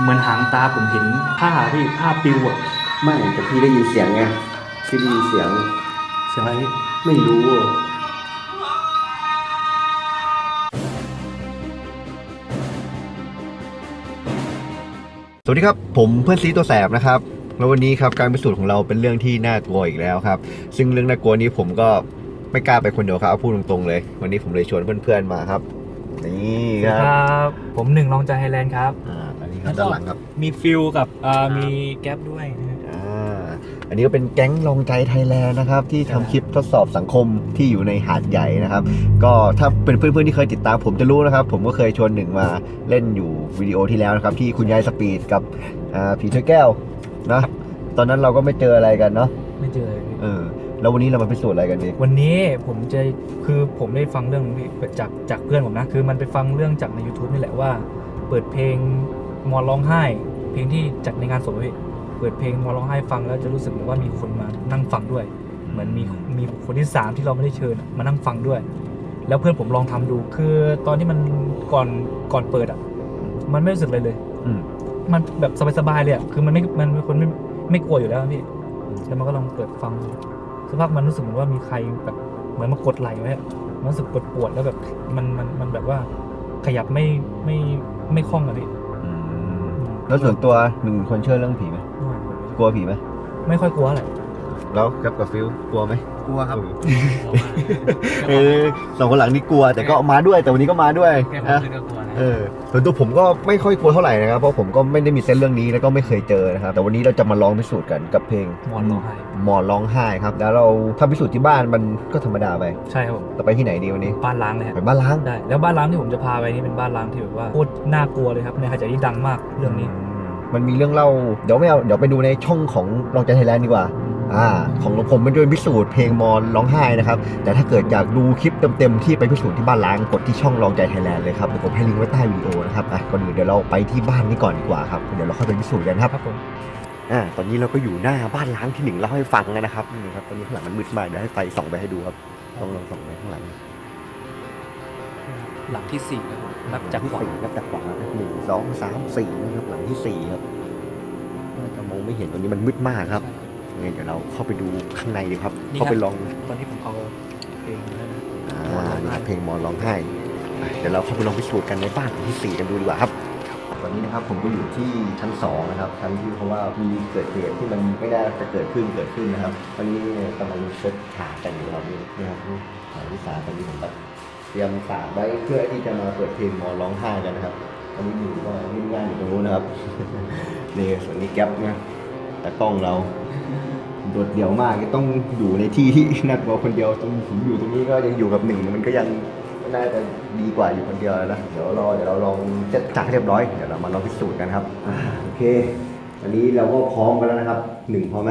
เหมือนหางตาผมเห็นผ้าพี่ผ้าปลิวอะไม่แต่พี่ได้ยินเสียงไงพี่ได้ยินเสียงเสียงอะไรพี่ไม่รู้อะสวัสดีครับ ผมเพื่อนซีตัวแสบนะครับ แล้ววันนี้ครับการพิสูจน์ของเราเป็นเรื่องที่น่ากลัวอีกแล้วครับ ซึ่งเรื่องน่ากลัวนี้ผมก็ไม่กล้าไปคนเดียวครับเอาพูดตรงๆเลย วันนี้ผมเลยชวนเพื่อนๆมาครับนี่คครัรับบผมหนึ่งลองใจไฮแลนด์ครับ อ่าอันนี้ ครับด้านหลังครับมีฟิลกับอ่ามีแก๊ปด้วยนะฮะ อ่าอันนี้ก็เป็นแก๊งลองใจไทยแลนด์นะครับที่ทำคลิปทดสอบสังคมที่อยู่ในหาดใหญ่นะครับ ก็ถ้าเป็นเพื่อนๆที่เคยติดตามผมจะรู้นะครับ ผมก็เคยชวนหนึ่งมาเล่นอยู่วิดีโอที่แล้วนะครับ ที่คุณยายสปีดกับอ่าผีถ้วยแก้วนะตอนนั้นเราก็ไม่เจออะไรกันเนาะไม่เจอเลยพี่เออแล้ววันนี้เรามาพิสูจน์อะไรกันดี วันนี้ผมจะคือผมได้ฟังเรื่องนี้จากจากเพื่อนผมนะ คือมันไปฟังเรื่องจากใน YouTube นี่แหละว่า เปิดเพลง มอร้องไห้ เพลงที่จัดในงานศพอะพี่เปิดเพลงมอร้องไห้ฟังแล้วจะรู้สึกเหมือนว่ามีคนมานั่งฟังด้วย เหมือนมีมีคนที่สามที่เราไม่ได้เชิญอะมานั่งฟังด้วย แล้วเพื่อนผมลองทำดู คือตอนที่มันก่อนก่อนเปิดอะ มันไม่รู้สึกอะไรเลย อืมมันแบบสบายๆเลยอะคือมันไม่มันเป็นคนไม่ไม่กลัวอยู่แล้วพี่แล้วมันก็ลองเปิดฟังดูสักพักมันรู้สึกเหมือนว่ามีใครแบบเหมือนมากดไหลไว้อะมันรู้สึกปวดปวดๆแล้วแบบมันมันมันแบบว่าขยับไม่ไม่ไม่คล่องอะพี่อืม แล้วส่วนตัวหนึ่งคนเชื่อเรื่องผีไหมกลัวผีไหมไม่ค่อยกลัวอะไรแล้วกับกับฟิลกลัวไหมกลัวครับเออสองคนหลังนี่กลัวแต่ก็มาด้วยแต่วันนี้ก็มาด้วยนะ เออส่วนตัวผมก็ไม่ค่อยกลัวเท่าไหร่นะครับ เพราะผมก็ไม่ได้มีเส้นเรื่องนี้แล้วก็ไม่เคยเจอนะครับ แต่วันนี้เราจะมาลองพิสูจน์กันกับเพลงหมอนร้องไห้หมอนร้องไห้ครับ แล้วเราถ้าพิสูจน์ที่บ้านมันก็ธรรมดาไป ใช่ครับผมเราไปที่ไหนดีวันนี้ บ้านล้างเลยครับไปบ้านล้างได้ แล้วบ้านล้างที่ผมจะพาไปนี่เป็นบ้านล้างที่แบบว่าโคตรน่ากลัวเลยครับในหาดใหญ่ที่ดังมากเรื่องนี้ มันมีเรื่องเล่า เดี๋ยวไม่เอา เดี๋ยวไปดูในช่องของลองใจไทยแลนด์ดีกว่า อ่าของผมเป็นด้วยพิสูจน์เพลงมอนร้องไห้นะครับ แต่ถ้าเกิดอยากดูคลิปเต็มๆที่ไปพิสูจน์ที่บ้านล้างกดที่ช่องลองใจไทยแลนด์เลยครับเดี๋ยวผมให้ลิงก์ไว้ใต้วิดีโอนะครับอะก่อนอื่นเดี๋ยวเราไปที่บ้านนี้ก่อนดีกว่าครับเดี๋ยวเราค่อยไปพิสูจน์กันครับครับผมอ่าตอนนี้เราก็อยู่หน้าบ้านล้างที่หนึ่งเล่าให้ฟังนะครับนี่ครับตอนนี้ข้างหลังมันมืดมากเดี๋ยวให้ไฟส่องไปให้ดูครับลองลองส่องไปข้างหลังหลังที่สี่ครับผมนับจากขวาสี่นับจากขวาหนึ่งสองสามสี่นะครับหลังที่สี่ครับน่าจะมองไม่เห็นตรงนี้มันมืดมากครับ งั้นเดี๋ยวเราเข้าไปดูข้างในดีครับเข้าไปลองตอนที่ผมเอาเพลงนั้นนะ อ่านี่ครับเพลงมอนร้องไห้อะเดี๋ยวเราเข้าไปลองพิสูจน์กันในบ้านหลังที่สี่กันดูดีกว่าครับตอนนี้นะครับผมก็อยู่ที่ชั้นสองนะครับชั้นที่เพราะว่ามีเกิดเหตุที่มันไม่น่าจะเกิดขึ้นเกิดขึ้นนะครับตอนนี้กำลังเช็ดฉากกันอยู่ครับนี่นะครับฉากที่สามตอนนี้ผมแบบเตรียมฉากไว้เพื่อที่จะมาเปิดเพลงมอนร้องไห้กันนะครับตอนนี้อยู่ก็วิ่งงานอยู่ตรงนู้นนะครับ นี่ส่วนนี้แก๊ปนะ แต่กล้องเราโดดเดี่ยวมากต้องอยู่ในที่ที่น่ากลัวคนเดียวตรงผมอยู่ตรงนี้ก็ยังอยู่กับหนึ่งมันก็ยังน่าจะดีกว่าอยู่คนเดียวนะเดี๋ยวรอเดี๋ยวเราลองเซ็ตจักให้เรียบร้อยเดี๋ยวเรามาลองพิสูจน์กันครับอ่าโอเคอันนี้เราก็พร้อมกันแล้วนะครับหนึ่งพร้อมไหม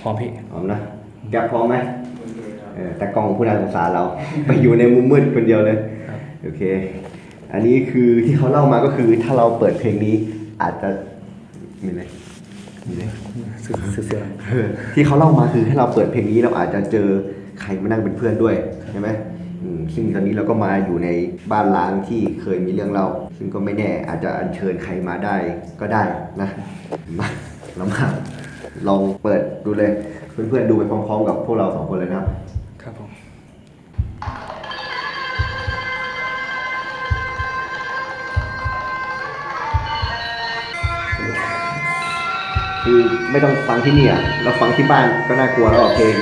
พร้อมพี่พร้อมนะแก๊ปพร้อมไหมเออแต่กล้องผู้น่าสงสารเรา ไปอยู่ในมุมมืดคนเดียวเลยครับโอเค อันนี้คือที่เขาเล่ามาก็คือถ้าเราเปิดเพลงนี้อาจจะมีอะไรมีอะไร เสือที่เขาเล่ามาคือให้เราเปิดเพลงนี้เราอาจจะเจอใครมานั่งเป็นเพื่อนด้วยใช่ไหมอืมซึ่งตอนนี้เราก็มาอยู่ในบ้านล้างที่เคยมีเรื่องเล่าซึ่งก็ไม่แน่อาจจะอัญเชิญใครมาได้ก็ได้นะมาเรามาลองเปิดดูเลย เพื่อนๆดูไปพร้อมๆกับพวกเราสองคนเลยนะครับ คือไม่ต้องฟังที่นี่อะเราฟังที่บ้านก็น่ากลัวแล้วอะเพลง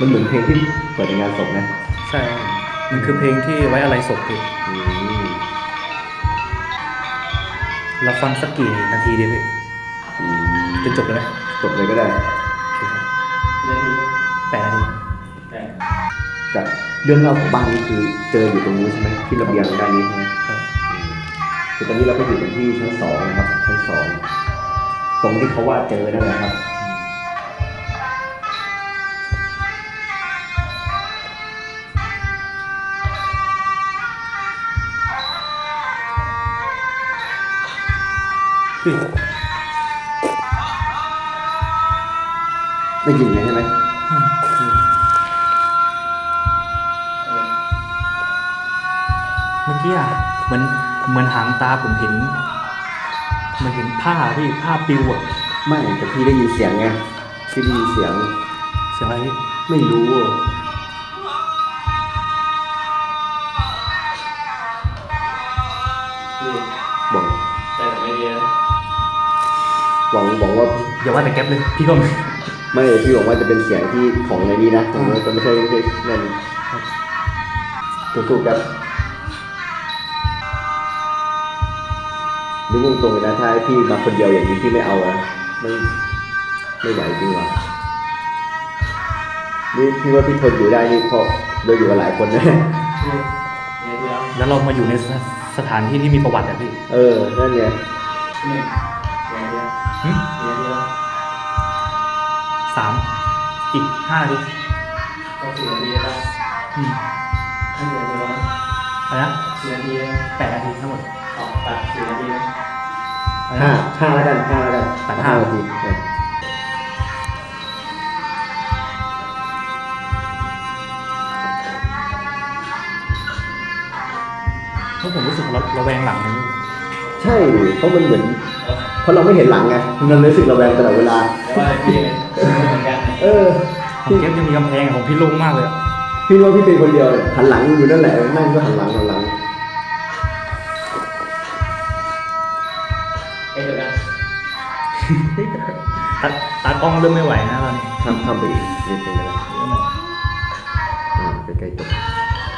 มันเหมือนเพลงที่เปิดในงานศพนะใช่ครับมันคือเพลงที่ไว้อะไรศพพี่อืมเราฟังสักกี่นาทีดีพี่อืมจนจบเลยไหมจบเลยก็ได้โอเคครับแปดนาทีจากเรื่องเล่าของบ้านนี่คือเจออยู่ตรงนู้นใช่ไหมที่ระเบียงด้านนี้ใช่ไหมครับอืม คือตอนนี้เราก็อยู่กันที่ชั้นสองนะครับ ชั้นสองตรงที่เขาว่าเจอนั่นแหละครับได้ยินไหม ตาผมเห็นเหมันเห็นผ้าพี่ผ้าปิวอะไม่แต่พี่ได้ยินเสียงไงพี่ได้ยินเสียงเสียงอะไรพี่ไม่รู้อะบอกแต่ไม่ดีนะหวังหวังว่าอย่าว่าแต่แก๊ปเลย พี่ก็ไม่พี่หวังว่าจะเป็นเสียงที่ของในนี้นะผมว่าจะไม่ใช่ไม่ใช่นั่นถูกๆกัน นึกตรงๆเลยนะถ้าให้พี่มาคนเดียวอย่างนี้พี่ไม่เอาอะไม่ไม่ไหวจริงว่ะนี่พี่ว่าพี่ทนอยู่ได้นี่เพราะเราอยู่กับหลายคนนะแล้วเรามาอยู่ในสสถานที่ที่มีประวัติอะพี่เออนั่นไงหึสามอีกห้านาทีอืมอะไรนะแปดนาทีทั้งหมด อะไรห้านะห้าแล้วกันห้าแล้วกันตัดห้านาทีเออเพราะผมรู้สึกระระแวงหลังเลยใช่เพราะมันเหมือนเพราะเราไม่เห็นหลังไงมันรู้สึกระแวงตลอดเวลาเออของเก็บยังมีกำแพงของพี่โลุงมากเลยอะพี่ว่าพี่เป็นคนเดียวเนี่ยหันหลังอยู่นั่นแหละนั่งก็หันหลังหันหลัง ตาตากล้องเริ่มไม่ไหวนะตอนนี้ทำทำไปอีกนิดนึงนะอืมใกล้ๆจบ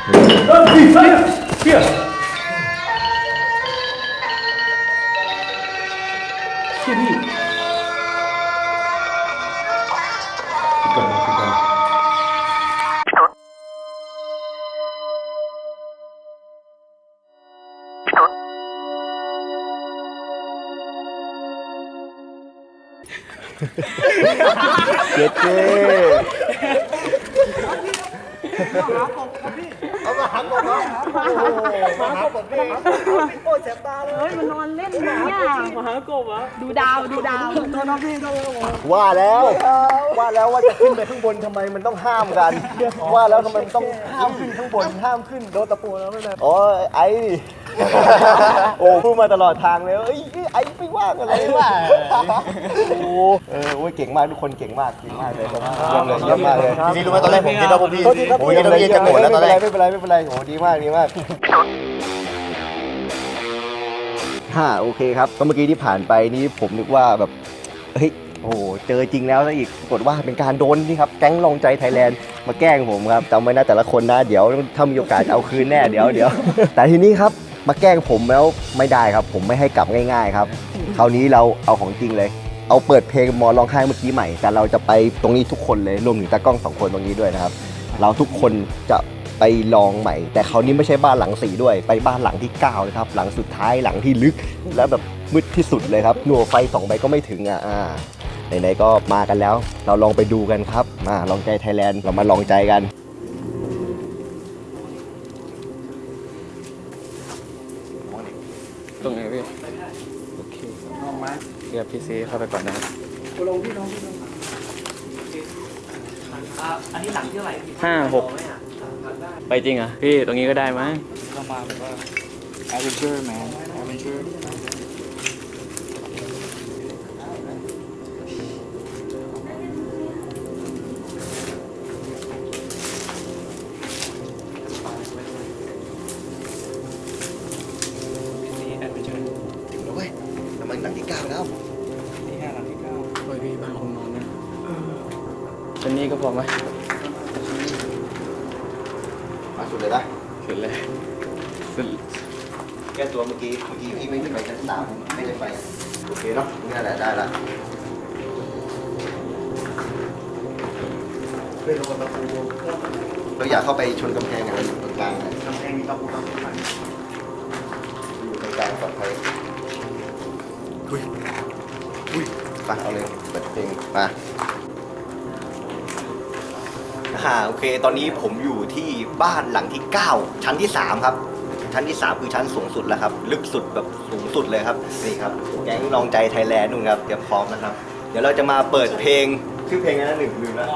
เฮ้ยเฮ้ยเชี่ย เจ๊เจ๊เฮ้ยมันนอนเล่นอย่างเนี่ยมหากบอะดูดาวดูดาวว่าแล้ว ว่าแล้วว่าจะขึ้นไปข้างบนทำไมมันต้องห้ามกัน ว่าแล้วทำไมมันต้องห้ามขึ้นข้างบนห้ามขึ้นโดนตะปูแล้วไม่ได้โอ้ยไอ้นี่ โอ้พูดมาตลอดทางเลยเอ้ยไอ้ไม่ว่างอะไรว่ะโอ้เออโอ้ยเก่งมากทุกคนเก่งมากเก่งมากเลยเยี่ยมเลยเยี่ยมมากเลยจริงๆรู้ไหมตอนแรกผมคิดว่าพวกพี่โทษทีครับผมคิดว่าพี่จะโกรธแล้วตอนแรก ไม่เป็นไรไม่เป็นไรไม่เป็นไรโอ้ดีมากดีมากฮ่าโอเคครับก็เมื่อกี้ที่ผ่านไปนี่ผมนึกว่าแบบเฮ้ยโอ้โหเจอจริงแล้วซะอีกปรากฏว่าเป็นการโดนนี่ครับแก๊งลองใจไทยแลนด์มาแกล้งผมครับจำไว้นะแต่ละคนนะเดี๋ยวถ้ามีโอกาสจะเอาคืนแน่เดี๋ยวเดี๋ยวแต่ทีนี้ครับ มาแกล้งผมแล้วไม่ได้ครับ ผมไม่ให้กลับง่าย ๆ ครับ คราวนี้เราเอาของจริงเลย เอาเปิดเพลงมอร้องไห้เมื่อกี้ใหม่ แต่เราจะไปตรงนี้ทุกคนเลยรวมถึงตากล้องสองคนตรงนี้ด้วยนะครับ เราทุกคนจะไปลองใหม่ แต่คราวนี้ไม่ใช่บ้านหลังสี่ด้วย ไปบ้านหลังที่9เลยครับ หลังสุดท้ายหลังที่ลึก และแบบมืดที่สุดเลยครับหน่วยไฟสองใบก็ไม่ถึงอะอ่าไหนๆก็มากันแล้ว เราลองไปดูกันครับมาลองใจไทยแลนด์เรามาลองใจกัน ตรงไหนพี่โอเคเรียบพีซีเข้าไปก่อนนะครับอันนี้หลังที่เท่าไหร่พี่ห้าหกไปจริงเหรอะพี่ตรงนี้ก็ได้มั้งเรามาแบบว่า adventure man adventure พอไหมมาสุดเลยนะเสร็จเลยสุดแก้ตัวเมื่อกี้เมื่อกี้พี่ไม่ขึ้นไปชั้นสามไม่ได้ไปอะโอเคเนาะนี่แหละได้ละเราอยากเข้าไปชนกำแพงอะไรอยู่ตรงกลางเลยกำแพงมีตะปูตะปูอยู่ตรงกลางปลอดภัยอุ้ยอุ้ยไปเอาเลยเปิดเพลงมาอ่าโอเค ตอนนี้ผมอยู่ที่บ้านหลังที่ 9 ชั้นที่ 3 ครับ ชั้นที่ 3 คือชั้นสูงสุดแล้วครับ ลึกสุดแบบสูงสุดเลยครับ นี่ครับ แก๊งลองใจไทยแลนด์นู่นครับ เตรียมพร้อมนะครับ เดี๋ยวเราจะมาเปิดเพลง ชื่อเพลงอะไรนะหนึ่งลืมแล้ว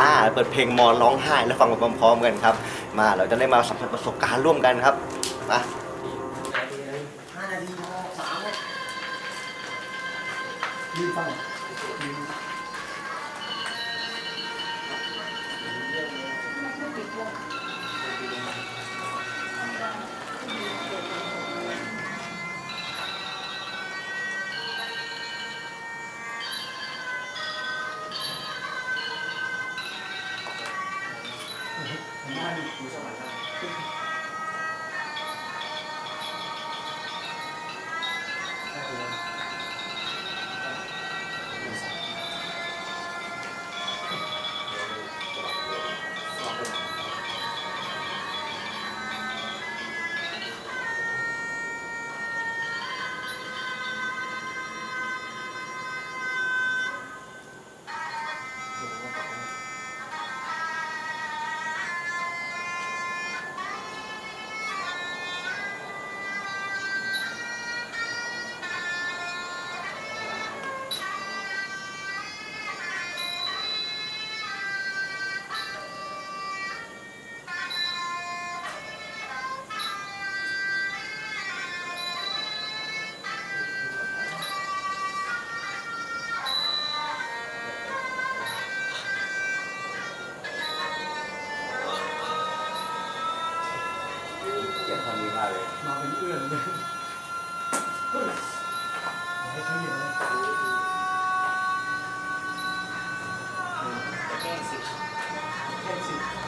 อ่า เปิดเพลงมอนร้องไห้แล้วฟังไปพร้อมๆกันครับ มา เราจะได้มาสัมผัสประสบการณ์ร่วมกันครับ มาห้านาทีสามยืนฟัง อ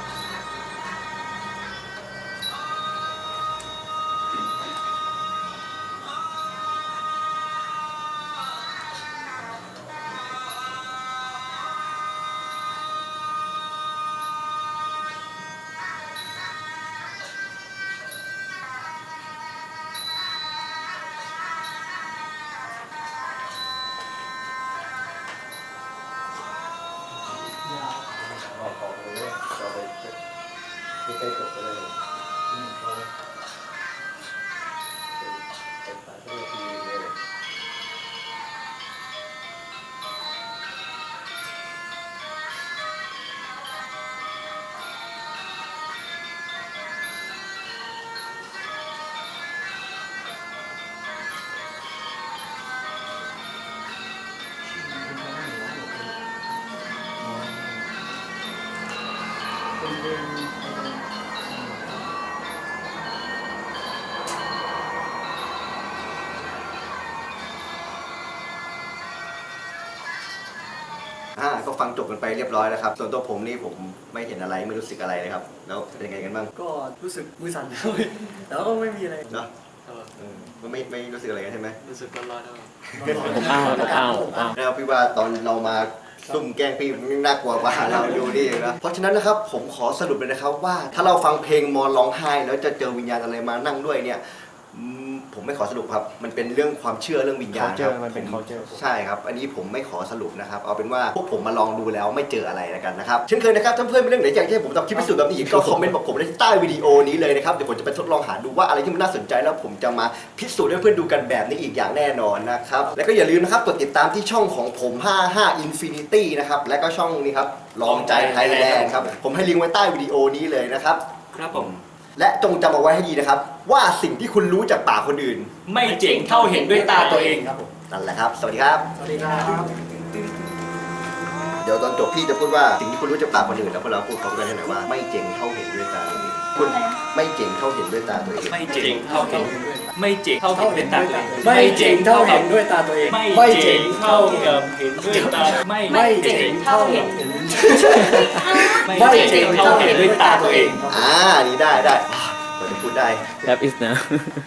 ฟังจบกันไปเรียบร้อยแล้วครับส่วนตัวผมนี่ผมไม่เห็นอะไรไม่รู้สึกอะไรเลยครับ แล้วเป็นยังไงกันบ้างก็รู้สึกมือสั่นแล้วแต่ก็ไม่มีอะไรเนาะเออเออมันไม่ไม่รู้สึกอะไรกันใช่ไหมรู้สึกร้อนๆแล้วอ้าวอ้าวอ้าวแล้วพี่ว่าตอนเรามาซุ่มแกล้งพี่มันน่ากลัวกว่าเราดูนี่เองนะเพราะฉะนั้นนะครับผมขอสรุปเลยนะครับว่าถ้าเราฟังเพลงมอนร้องไห้แล้วจะเจอวิญญาณอะไรมานั่งด้วยเนี่ยอืม ผมไม่ขอสรุปครับ มันเป็นเรื่องความเชื่อเรื่องวิญญาณครับ culture มันเป็นผม culture ใช่ครับ อันนี้ผมไม่ขอสรุปนะครับ เอาเป็นว่าพวกผมมาลองดูแล้วไม่เจออะไรแล้วกันนะครับ เช่นเคยนะครับ ถ้าเพื่อนมีเรื่องไหนอยากให้ผมทำคลิปพิสูจน์แบบนี้อีกก็คอมเมนต์บอกผมได้ที่ใต้วิดีโอนี้เลยนะครับ เดี๋ยวผมจะไปทดลองหาดูว่าอะไรที่มันน่าสนใจแล้วผมจะมาพิสูจน์ให้เพื่อนดูกันแบบนี้อีกอย่างแน่นอนนะครับ แล้วก็อย่าลืมนะครับ กดติดตามที่ช่องของผม 55 Infinity นะครับ และก็ช่องนี้ครับ ลองใจไทยแลนด์ครับ ผมให้ลิงก์ไว้ใต้วิดีโอนี้เลยนะครับ ครับผม และจงจำเอาไว้ให้ดีนะครับ ว่าสิ่งที่คุณรู้จากปากคนอื่น ไม่เจ๋งเท่าเห็นด้วยตาตัวเองครับผมนั่นแหละครับ สวัสดีครับ สวัสดีครับ เดี๋ยวตอนจบพี่จะพูดว่าสิ่งที่คุณรู้จากปากคนอื่นแล้วพวกเราพูดพร้อมกันให้หน่อยว่าไม่เจ๋งเท่าเห็นด้วยตาตัวเองคุณไม่เจ๋งเท่าเห็นด้วยตาตัวเองไม่เจ๋งเท่าเห็นไม่เจ๋งเท่าเห็นด้วยตาตัวเองไม่เจ๋งเท่าเห็นด้วยตาตัวเองไม่เจ๋งเท่ากับเห็นด้วยตาไม่ไม่เจ๋งเท่าเห็นไม่เจ๋งเท่าเห็นด้วยตาตัวเองอ่านี่ได้ได้ อ่าเราจะพูด